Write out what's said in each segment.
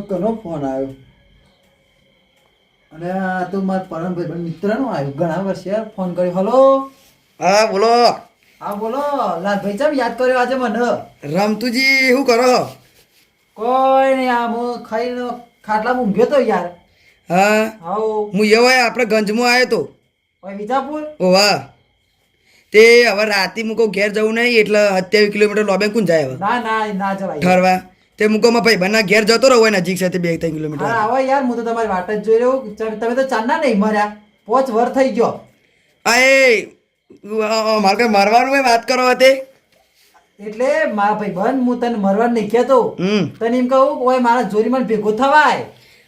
કનો phone આવ્યો. અને આ તો મારા પરમભાઈ મિત્રનો આવ્યો. ઘણા વર્ષે ફોન કર્યો. હલો હા બોલો. હા બોલો. લાલભાઈ ચામ યાદ કર્યો આજે મને? રામતુજી શું કરો? કોઈ નહીં આમ ખાઈને ખાટલામાં ઊંઘ્યો તો યાર. હા. હાઉ. હું એવાય આપણે ગંજમાં આવ્યો તો. વિજાપુર? ઓ વાહ. તે હવે રાતે મૂકો ઘેર જવું નહીં એટલે સત્યાવીસ કિલોમીટર લોબે કોણ જાય હવે. ના ના ના જવાય. ઠરવા. તે મૂકોમાં ભાઈ બના ઘેર જતો રહો હોય નજીક સાથે બે ત્રણ કિલોમીટર. હા આવો યાર હું તો તમારી વાટ જ જોઈ રહ્યો તમે તો ચાંદા નહીં મર્યા. પોચ વર થઈ ગયો. અરે મારે કઈ મરવાનું વાત કરો તે એટલે મારા ભાઈ બંધ હું તને મરવાનું નહીં કહેતો. તને એમ કહું ઓય મારા જોરીમાં ભેગો થવાય.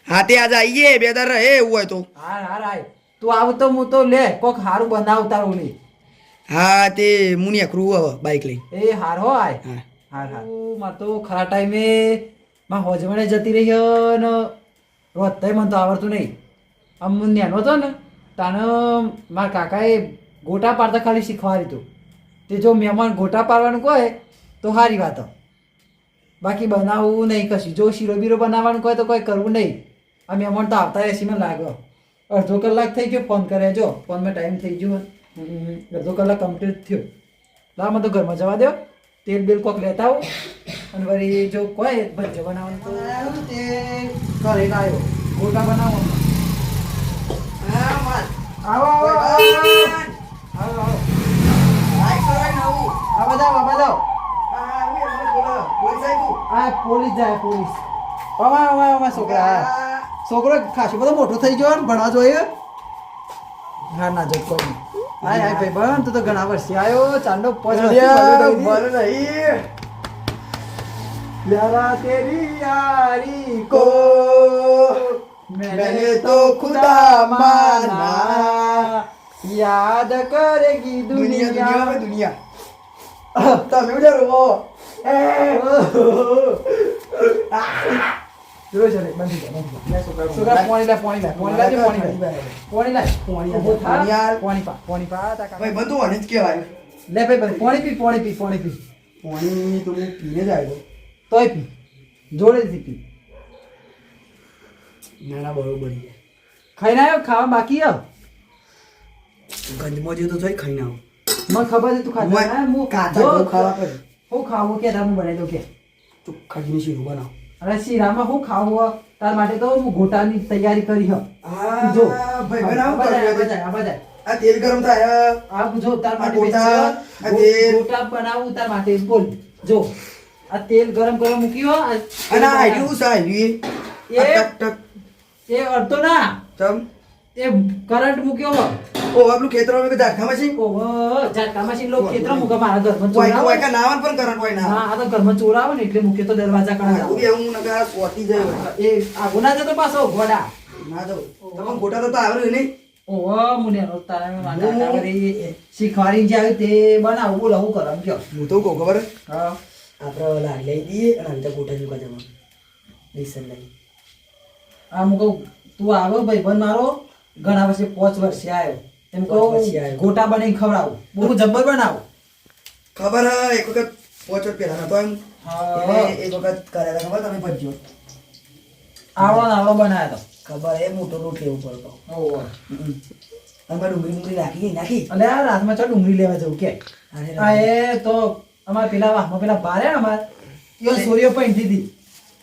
હા તે આજે આવીએ બે દર રહે એવું હોય તો. હા હાર રાય. તું આવ તો હું તો લે કોક હારું બનાવ તારું લે હા તે મુની ક્રુ હવે બાઇક લઈ એ હારો હો આય હા. માર તો ખરા ટાઈમે માં હોજવણે જતી રહી ને રોજ મને તો આવડતું નહીં. આમ નેનો હતો ને તાને મારા કાકાએ ગોટા પાડતા ખાલી શીખવાડ્યું હતું તે જો મહેમાન ગોટા પાડવાનું કહે, તો સારી વાત. બાકી બનાવવું નહીં કશું. જો શીરો બીરો બનાવવાનું કહે, તો કોઈ કરવું નહીં. આ મહેમાન તો આવતા એસીમાં લાગ્યો અડધો કલાક થઈ ગયો, ફોન કરે જો. ફોનમાં ટાઈમ થઈ ગયો. અડધો કલાક કમ્પ્લીટ થયો. લા મને તો ઘરમાં જવા દો. તેલ બેલ કોક લેતા આવો. અને વળી જો કોઈ ભજ્જો બનાવવાનું તો તે ઘરે લાવ્યો ગોટા બનાવો આવો આવો આવો. આવો. આ બધા આવો, આ પોલીસ જાય પોલીસ. આવા આવા આવા છોકરા હા. છોકરો ખાસો બધો મોટો થઈ ગયો ને ભણવા જોઈએ. હા ના જો કોઈ નહીં. હાય હાય ભાઈ બન તું તો ઘણા વર્ષે આવ્યો ચાંદો પોચ प्यारा तेरी यारी को मैंने तो खुदा माना याद करेगी दुनिया દુનિયા તમે ઉડે રહો જોયો છે બંધી. છોકરા, પાણી લાય, પાણી લાય, પાણી લાય, પાણી લાય. પાણી લાય. પાણી ઊભો થા. પાણી પા, પાણી પા, તા. ભાઈ બધું અને જ કહેવાય લે ભાઈ ભાઈ પાણી પી પાણી પી પાણી પી પાણી તો હું પીને જ આવ્યો તોય પી જોડેથી પી ના ના બરોબર ખાઈને આવ્યો ખાવા બાકી આવ ગંજમાં જેવું તો જોઈ ખાઈને આવો મને ખબર છે તું ખાતો હું ના, હું કાચા જો, ઘઉં ખાવા હું ખાવું કે તાર બનાવી દઉં કે ચોખ્ખા ઘીનું શીરું બનાવો અરે શીરામાં હું ખાવું તાર માટે તો હું ગોટાની તૈયારી કરી હ. જો. ભાઈ બન આવું આ તેલ ગરમ થાય આ જો તાર માટે ગોટા. ગોટા બનાવું તાર માટે બોલ. જો. આ તેલ ગરમ કરવા મૂક્યો અને આ આઈડિયું શું આઈડિયું એ- એ ટક ટક. એ અડતો ના. ચમ. એ કરંટ મૂક્યો હો. ઓ આપણું ખેતરમાં મેં ઝાટકામાં છે? ઓ ઝાટકા છે લોકો ખેતરો મુકા મારા ઘરમાં ચોરા કોઈ વાયકા નાવન પણ કરન હોય ના હા આ તો ઘરમાં ચોરાવે ને એટલે મુકે તો દરવાજા કણા હું હું નકર સોટી જાય એ આ ના જતો પાછો ઘોડા ના તો તમે ગોટા તો આવડ્યું નહીં? ઓહો મુને નો તારે માતા કાવરી શીખવાડી જે આવે તે બનાવું બોલા હું કરમ કયો. હું તો કહું ખબર હા. આપણે લાડી લઈ દઈએ અને અંતે ગોટા ચૂકા જવાનું. લેસન લઈ. આ હું કહું તું આવો ભાઈ બન મારો ઘણા વર્ષે પાંચ વર્ષે આવ્યો એમ કહું આવ્યો. ગોટા બનાવીને ખવડાવું. બહુ જબ્બર બનાવું. ખબર હે, એક વખત પોચો પેલા નતો એમ. હા. એક વખત કર્યા ખબર તમે ભજ્યો? આવડો આવો આવડો બનાવ્યો ખબર એ મોટો રોટ લેવો પડતો તો ઓહો. અને ડુંગળી ડુંગળી નાખી નાખી? અને આ રાતમાં ચાલ ડુંગળી લેવા જવું કે. એ તો અમાર પેલા વાહમાં પેલા બારે અમાર. યો સૂર્ય પણ દીધી.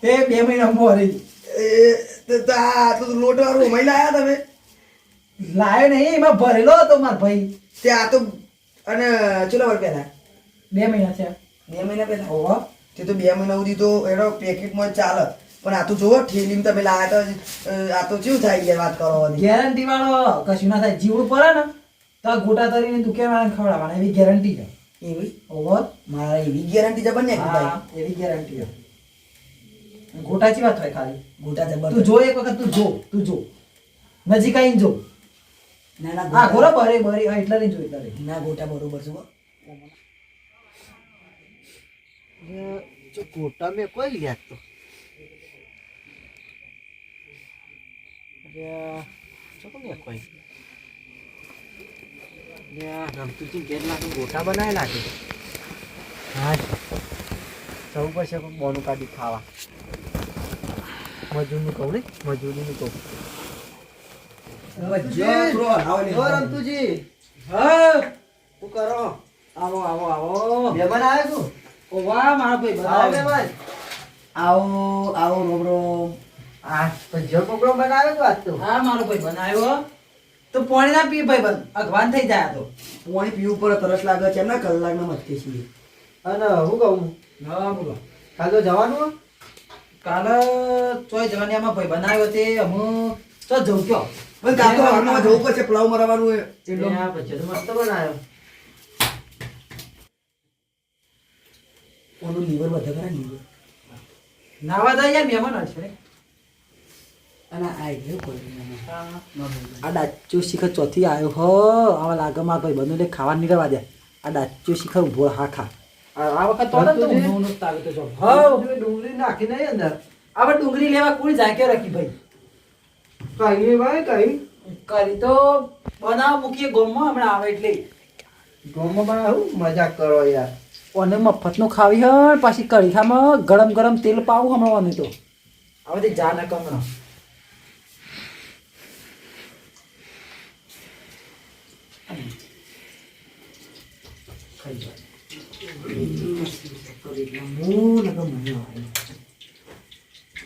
તે બે મહિના મોરી એ તો તો આટલું તો લોટ વાળું મહિલા લાયા તમે. લાયો નહીં એમાં ભરેલો હતો માર ભાઈ. તે આ તો અને ચલો વાર પહેલા? બે મહિના થયા. બે મહિના પહેલા? ઓહો તે તો બે મહિના સુધી તો એનો પેકેટમાં ચાલે. પણ આ તો જોવો ઠેલીમાં તમે લાયા તો આ તો શું થાય યાર વાત કરો ગેરંટી વાળો કશું ના થાય. જીવડું પડે ને તો ગોટા તરીને દુકે વાળાને ખવડાવવાના. એવી ગેરંટી છે. એવી? ઓહો. મારા એવી ગેરંટી છે બંને એવી ગેરંટી છે. ગોટા ચી વાત હોય ખાલી? ગોટા જબર તું જો એક વખત તું જો તું જો. નજીક આવીને જો. ના ના હા ભરે ભરે હા, એટલા નહીં જો એટલા ના ગોટા બરોબર છે જો ગોટા મેં કોઈ લ્યા તો. ગોટા બનાવે લાગે. હા જવું પડશે બોનું કાઢી ખાવા. મજૂરનું કહું ને મજૂરીનું કહું. રમતુજી હા. શું કરો? આવો આવો આવો. મહેમાન આવ્યો છું? ઓ વાહ મારા ભાઈ આવો બનાવે મહેમાન. આવો આવો રોમ આ ભજીયો પ્રોગ્રામ બનાવ્યો તો આજ તો. હા મારો ભાઈ બનાવ્યો. તો પાણી ના પી ભાઈ અગવાન થઈ જાય તો. પાણી પીવું પર તરસ લાગે છે. એમના કલાકના મથકે છીએ. અને હું કહું? હા બોલો કાલ તો જવાનું? કાલે ચોય જવાની આમાં ભાઈ બનાવ્યો તે. હું તો જઉં કયો? હવે કાતો હાલમાં જવું પડશે પલાવ મરાવાનું એ આ ભજીયો તો મસ્ત બનાવ્યો. ઓનું લીવર વધે ખરા લીવર. નાવા દઈ યાર મહેમાન હશે. અને આ ગયો કોઈ આ ડાચો શિખર ચોથી આવ્યો. હો આવા લાગે મારા ભાઈ બંને ખાવા નીકળવા દે. આ ડાચો શિખર ઊભો હા ખા. આ વખત તો તો બધું તાવે તો જો હા. ડુંગળી નાખી નહીં અંદર. આવા ડુંગળી લેવા કોઈ જાય કે રાખી ભાઈ? કઈ ભાઈ કઈ? કરી તો બનાવ મૂકીએ ગોમમાં હમણાં આવે એટલે. ગોમાં બનાવું મજા કરો યાર. અને મફતનું ખાવી હે પાછી કઢીખામાં ગરમ ગરમ તેલ પાવું હમણાં તો. હવે તે જા ન. કમણા ખાઈ જાય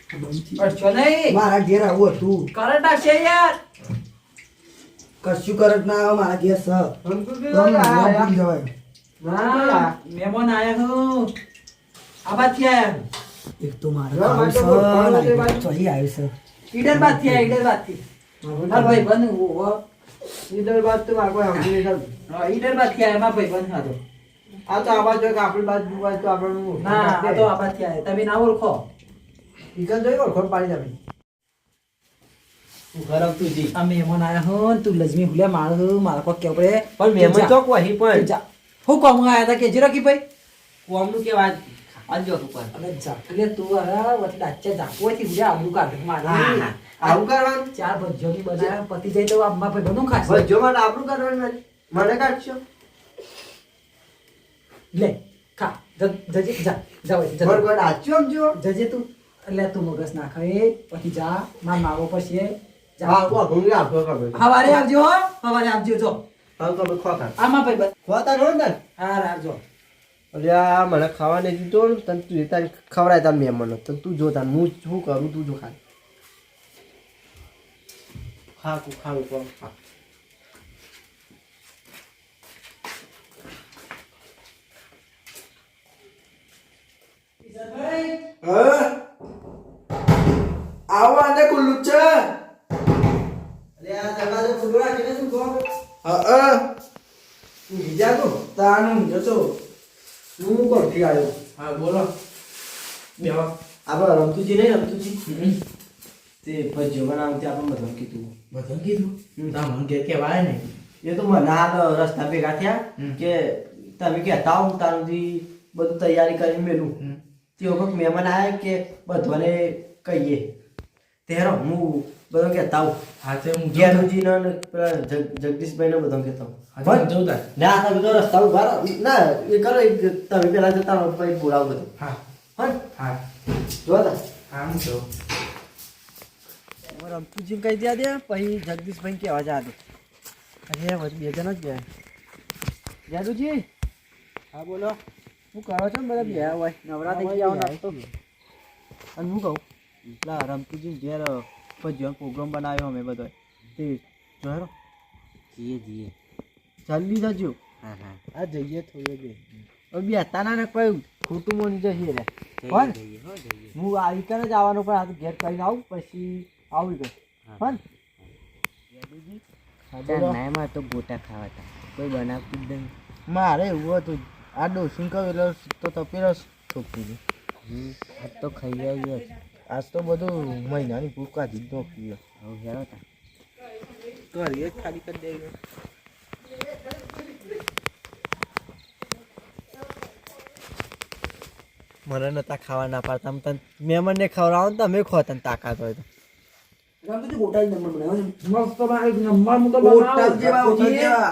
નહીં. મારા ઘેર આવું હતું. કરંટ આવશે યાર. કશું કરત ના આવે મારા ઘેર સ રમતુજી રમ- આ રમ આયા. ભૂલી જવાય. મહેમાન આયા હું આ આયા એક તો મારા ના, ખાવું માટે સ, બોલ, લાગે. બોલ, બોલ. ચોહી આવ્યું છે ઈડર બાદથી આયા ઈડર બાદથી મારા ભાઈ બન હો. ઈદર બાદ તો આગળ હા ઈડર આયા મા ભાઈ બન હતો આ તો આવાજ હોય કે આપણી બાજુ બાજુ તો આપણને ના આ તો આ બાદથી આયા તમે ના ઓળખો. ઈકન જોઈ ઓળખોણ પાડી તમે ગરમ તુજી. આ મહેમાન આયા હું તું લજમી હુલ્યા માર હું મારા કોઈ પડે. પણ મહેમાન ચોક વહી પણ. હું કોમ આયા હતા કે જીરો કી ભાઈ? કોમનું કેવા આજો? ઉપર અરે જાકલે તું અરે વચ્ચે ડાચે જાપોથી હુલ્યા આબરૂ કાઢ મારી. આવું કરવાનું? ચાર ભજીયોની બનાવ્યા પતિ જાય તો આ ભાઈ બનું કરવાનું મને કાઢશો? લે ખા. જજે જા. જા. વચ્ચે, જજે. મને કોઈ નાચ્યો આમ જો જજે તું. એટલે તું મગજ ના ખાય પછી જા માર માવો પછી હવારે આવજો હો. હવારે આવજો જો. આમાં ભાઈ ખોતા નો ને હા આવજો અરે આ મને ખાવા દીધો ને તને તું તારી ખવડાય તાર મહેમાનો. તને તું જોતા હું શું કરું તું જો ખા ખા તું ખાવું કોણ? આવો આને કુલ્લુ છે. અરે આ દરવાજો ખુલ્લો રાખીને શું કહો? હા તું બીજા તો તાનું જતો હું કોણથી આવ્યો? હા બોલો. બેવા આપણે રમતુજી નહીં રમતુજી? તે ભજીયો બનાવું તે આપણે બધું કીધું. બધું કીધું? તા મને કે કહેવાય ને એ તો મને આ રસ્તા ભેગા થયા. કે તમે કહેતા હો તારું બધું તૈયારી કરી મેલું. તે વખત મહેમાન આવ્યા કે બધાને કહીએ. તેરો હું બધો કહેતા હું હા તે હું જ્ઞાનુજીને ને પેલા જગ- જગદીશભાઈને બધો કહેતા હા તે જોતા ના તમે તો રસ્તા ઊભા ના એ કરો એક તમે પેલા જતા પછી બોલાવો બધું. હા. હા? હા. જોતા હા હું જો રમતુજી કહી દે દે પછી જગદીશભાઈ કહેવા જા દે અરે બે જણ જ ગયા. જાદુજી હા બોલો. હું કરો છો બધા? બે હોય. નવરા થઈ ગયા હોય અને હું કહું પેલા રમતુજી ઘેર ભજીયો પ્રોગ્રામ બનાવ્યો અમે બધો તે જોયો? જીએ જીએ. જલ્દી જજો હા હા. આ જઈએ થોડે બે. બે તાના ને કોઈ ખોટું મોની જશે રે. જઈએ? જઈએ હો આવી કરે જ આવવાનું પણ આ ઘેર કરીને આવું પછી આવું ગયો. નાયમાં તો ગોટા ખાવા હતા કોઈ બનાવતું જ નહીં. મારે એવું હતું. આ ડોસીને કહ્યું તો તો પીરસ ઠોકી દે હમ આજ તો ખાઈ આવ્યો આજ તો બધું મહિનાની ભૂકા દીધો પીયો હવે હેરો તા. જ ખાલી કરી દઈએ મને નતા ખાવા ના પાડતા. આમ તને મહેમાનને ખવડાવો ને તમે ખો તને તાકાત હોય તો. રામતુજી ગોટા નંબર નંબર જેવા જેવા.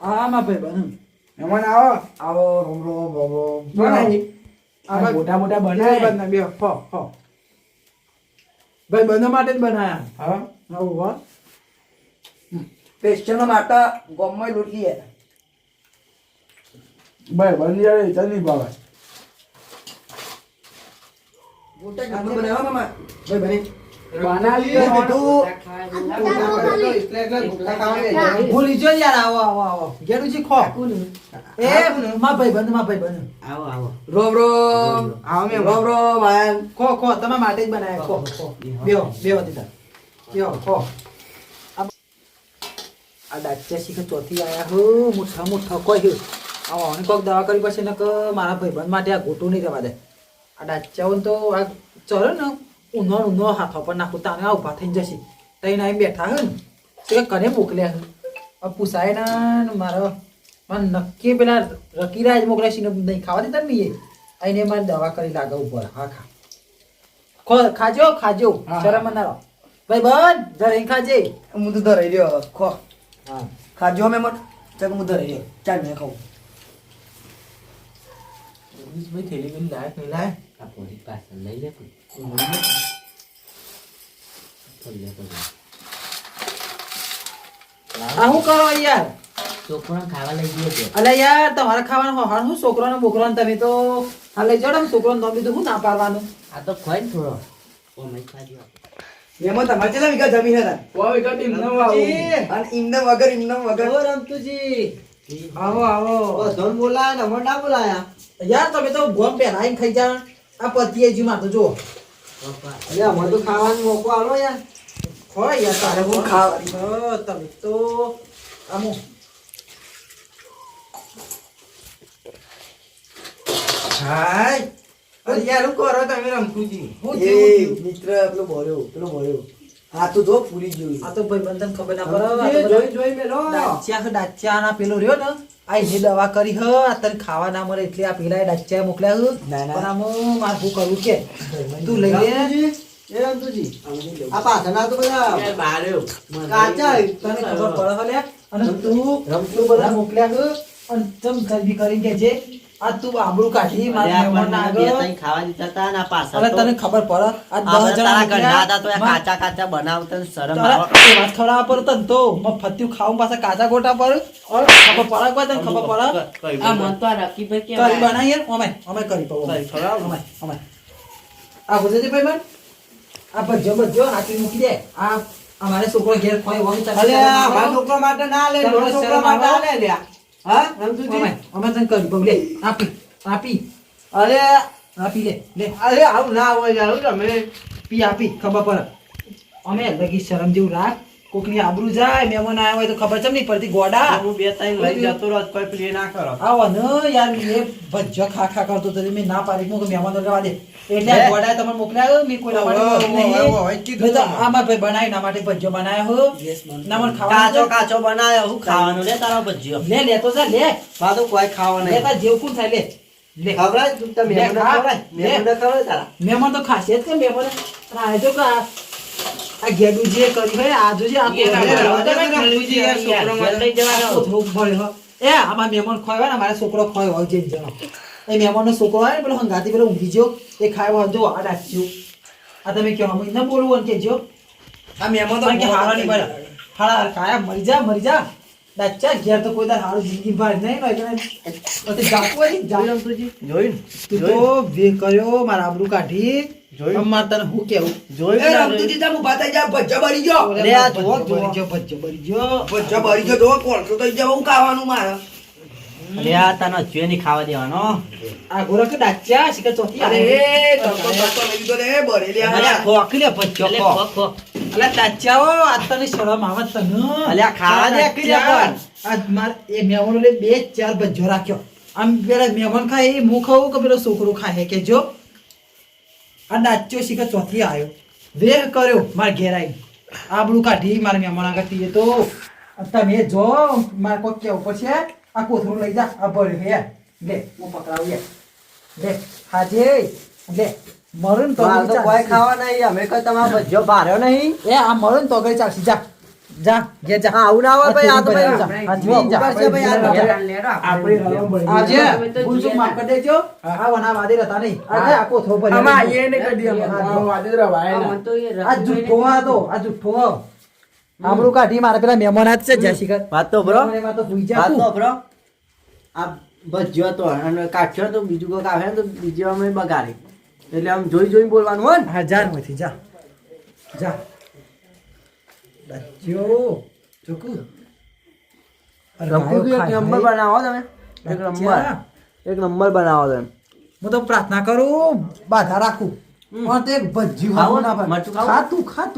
હા માં ભાઈ બન. મહેમાન આવો. આવો રોમ રોમ રોમ રોમ મોટા મોટા બનાવી. બંને બે હો હો. ભાઈ બંને માટે જ બનાયા. હા. આવું વાહ સ્પેશિયલ માટે ગોમમાં લૂંટીએ ભાઈ બંધ જાય તો નહીં ભાવે. ગોટા ગમે બનાવો મામા? ભાઈ બને. ભૂલી જો યાર આવો આવો આવો. ગેડું ખો. એ માં ભાઈ બંધમાં ભાઈ બંધ આવો આવો. રોમ રોમ. આવો મેં રોમ રોમ આયન ખો ખો તમે માટે જ બનાવ્યા ખો ખો. બેહો બેહો દીધા બેહો ખો. આ દાચ્યા શીખે ચોથી આયા હો. મુઠ્ઠા મુઠ્ઠા કોઈ હ્યું આવો અને કોક દવા કરી પછી ને કે મારા ભાઈબંધ માટે આ ગોટું નહીં રહેવા દે. આ દાચ્યાઓને તો આ ચલો ને. ઊનો ઊનો હાથો પર નાખું તાને આ ઊભા જશે. તઈને આવીને બેઠા હે ને તે કને મોકલ્યા પૂછાય ના મારો મને નક્કી પેલા રકીરાજ મોકલ્યા છે ને નહીં ખાવા દેતા ને મારે દવા કરી લાગે ઉપર હા ખા. ખો ખાજો ખાજો. શરમ ના ભાઈ બન જરા ખાજે. હું તો ધરાઈ રહ્યો ખો ખાજો મેં મત ચાલ હું ધરાઈ રહ્યો ચાલ મેં ખાઉં થેલી પેલી લાયક નહીં આ પોરી પાછળ લઈ લે તું. કરો યાર? છોકરાને ખાવા લઈ ગયો છે. અલે યાર તમારે ખાવાનું હોય શું? છોકરાને બોકરાને તમે તો આ લઈ જાઓ ને છોકરાને તમે તો શું ના પાડવાનું? આ તો ખોય થોડો. ઓ મય ખાજો એમાં તમારે કેટલા વીઘા જમીન હતા? અને ઇમના વગર ઇમના વગર રમતુજી. આવો આવો. ધન બોલાયા ને અમને ના બોલાયા. યાર તમે તો ગોમ પહેરાઈને ખાઈ જા આ પતિએ જી માં તો જો તો ખાવાનો મોકો આલો યાર. હોય યાર તારે હું ખાવા તમે તો આમો. હાય અરે યાર કરો તમે રમતુજી હું થયું? મિત્ર પેલો બોલ્યો પેલો બોલ્યો. આ તો જો પૂરી જોઈ આ તો ભાઈ બંધન ખબર ના પડે જોઈ જોઈ મેલો. ડાચ્યા છે, ડાચ્યાના પેલો રહ્યો ને. આ જે દવા કરી હ આ તને ખાવા ના મળે એટલે આ પેલા ડચ્ચા મોકલ્યા હ. ના, ના. પણ આમાં મારે શું કરવું કે. તું લઈ લે. એ રમતુજી આ પાછળના તો બધા બાર્યો કાચા તને ખબર પડે અને તું રમતું બધા મોકલ્યા હ. અને તમ જલ્દી કરી કે છે આ તું આબરૂ કાઢી મારા મહેમાનના આગળ ખાવા દીધા તા ને આ પાછળ તને ખબર પડે આ દસ આપણે જણા તારા ઘરના હતા તો કાચા કાચા બનાવતા શરમ આવે. વાત ખવડાવવા પર તને તો. મફતિયું ખાવું પાછા કાચા ગોટા પર. ઓર ખબર પડે કોઈ તને ખબર પડે? આ મન તો આ રકીભાઈ કરી કેવાય. બનાવીએ? અમે અમે કરી પાઉં અમે. અમે અમે. આ ગુજરાતી ભાઈ બન આ ભજ્જો ભજ્જો હાથી મૂકી દે. આ અમારે છોકરો ઘેર કોઈ હોય છોકરા માટે ના લે છોકરા માટે ના લે લ્યા હા રમતુજી અમે તને કરી પાઉં લે આપી આપી. અરે! આપી લે લે. અરે આવું ના હોય યાર તમે પી આપી ખબર પડે. અમે લગી શરમ જેવું રાખ. કોકની આબરૂ જાય મહેમાન આવ્યા હોય તો ખબર છે નહીં પડતી ગોડા. હું બે ત્રણ લઈ જતો રહો કોઈ પ્લે ના કરો. આવો ન યાર એ ભજ્જો ખા ખા કરતો તો મેં ના પાડી મૂકે મહેમાનો રહેવા દે. એટલે ગોડા તમને મોકલ્યા મેં કોઈ નહીં. કીધું તો આમાં ભાઈ બનાવી ના માટે ભજ્જો બનાવ્યો હો. ના મને ખાવા કાચો કાચો બનાવ્યો હું ખાવાનો લે તારો ભજ્જો લે લે તો જા લે. મારું કોઈ ખાવા લે નહીં તાર જેવું કોણ થાય લે. લે. ખવડાય તું તમે તારા. મહેમાન તો ખાશે જ કે મહેમાન. પણ આ જો કે આ ગેડું જે કર્યું હે આ જોજે આ છોકરો ભર્યું એ આમાં મહેમાન ખોય હોય ને મારા છોકરો ખોય હોય જે જણો એ મહેમાનનો છોકરો હોય ને પેલો હંગાતી પેલો ઊંઘી ગયો એ ખાયો હોય જો આ રાખજો. આ તમે કહો અમે ન બોલવું કે જો આ મહેમાન તો કે હારા નહીં બને. હારા કાયા મરી જા મરી જા. ડાચ્યા ઘેર તો કોઈ દાર હારું જિંદગી ભર નહીં ને એટલે પછી જાતું હોય ને, જાતું. જોયું તું તો વે કર્યો મારા આબરૂ કાઢી જોયું? અમાર તને હું કેવું જોયું એ ના રમતુજી તમે ઊભા થઈ જાઓ ભજ્જો બળી ગયો લે આ જુઓ, બળી જુઓ. ભજ્જો બળી ગયો. ભજ્જો બળી ગયો જો કોણસો થઈ જાવ હું ખાવાનું મારે લે આ તને હજુ નહીં ખાવા દેવાનો આ ગોરખ ડાચ્યા શિખર ચોથી અરે લઈ રે આ. લે ભજ્જો. અલા ડાચ્યાઓ, આ તને શરમ આવે તને? અલ્યા ખાવા દે, અકલી લે પણ. આ માર એ મહેમાનો લે બે ચાર બજો રાખ્યો. આમ પેલા મહેમાન ખાય એ હું ખાવું કે પેલો છોકરો ખાય કે જો? આ ડાચ્યો શીખે ચોથી આવ્યો વેહ કર્યો માર ઘેર આવી આબડું કાઢી મારા મહેમાન આગળ તો. તમે જો મારે કોઈ કેવું પડશે? આ કોથળું લઈ જા આ ભર્યું હે. લે હું પકડાવું લે હાજે. લે. મરું ને તો કોઈ ખાવા નહીં અમે કોઈ તમારો ભજ્જો ભાર્યો નહીં. એ આ મરણ તો આગળ ચાલશે. જા જા ઘેર જા. આવું ના હોય ભાઈ આ તો ભાઈ જા. જા. ઉપર ભાઈ આ આપણે હલવા પડી. આવજે અમે તો ભૂલ ચૂક જીએ. માફ કરી દેજો. આ વના વાદે રહેતા નહીં. આ આખો થો ભર્યો આમાં એ ને કરી દે હા, વાદે રવાય ના. આ જુઠ્ઠો આ તો આ જુઠ્ઠો આબરૂ કાઢી મારા પેલા મહેમાન હાથ છે જય શ્રી વાત તો બ્રો. મહેમાન તો ભૂઈ જા વાત તો. બરો. આ ભજ્યો તો અને કાઢ્યો તો બીજું કોઈ આવે ને તો બીજું અમે બગાડી. એટલે આમ જોઈ જોઈને બોલવાનું હોય ને? હા જા માંથી જા. જા. દચ્યો ચોકુ અરે એક નંબર બનાવો તમે. એક નંબર. એક નંબર બનાવો તમે. હું તો પ્રાર્થના કરું બાધા રાખું. પણ એક ખાવું? ના ભાઈ.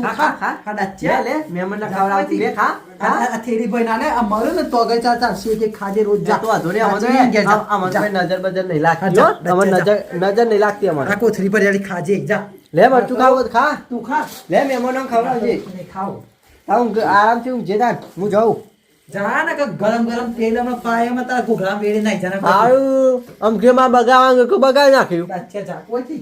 ખા ખા. ખવડાવતી લે ખા. આ ભાઈ આ ને તો કે ખાજે રોજ જા જા તો જા. જા. નજર બજર નહીં લાગતી હો. અમારે જા. નજર નજર નહીં લાગતી અમારે. આ કોથળી પર જાડી ખાજે જા. લે મરચું ખાવું ખા. તું ખા. લે મહેમાનો ખવડાવજે ખાવ હા હું આરામથી ઊંઘજે તાર. હું જાઉં. જા ને કે ગરમ ગરમ તેલ હમણાં પાયામાં તારા ઘોઘરા વેડી નાખી જા સારું આમ કે માં બગાવા બગાવી નાખ્યું. અચ્છા જા કોઈથી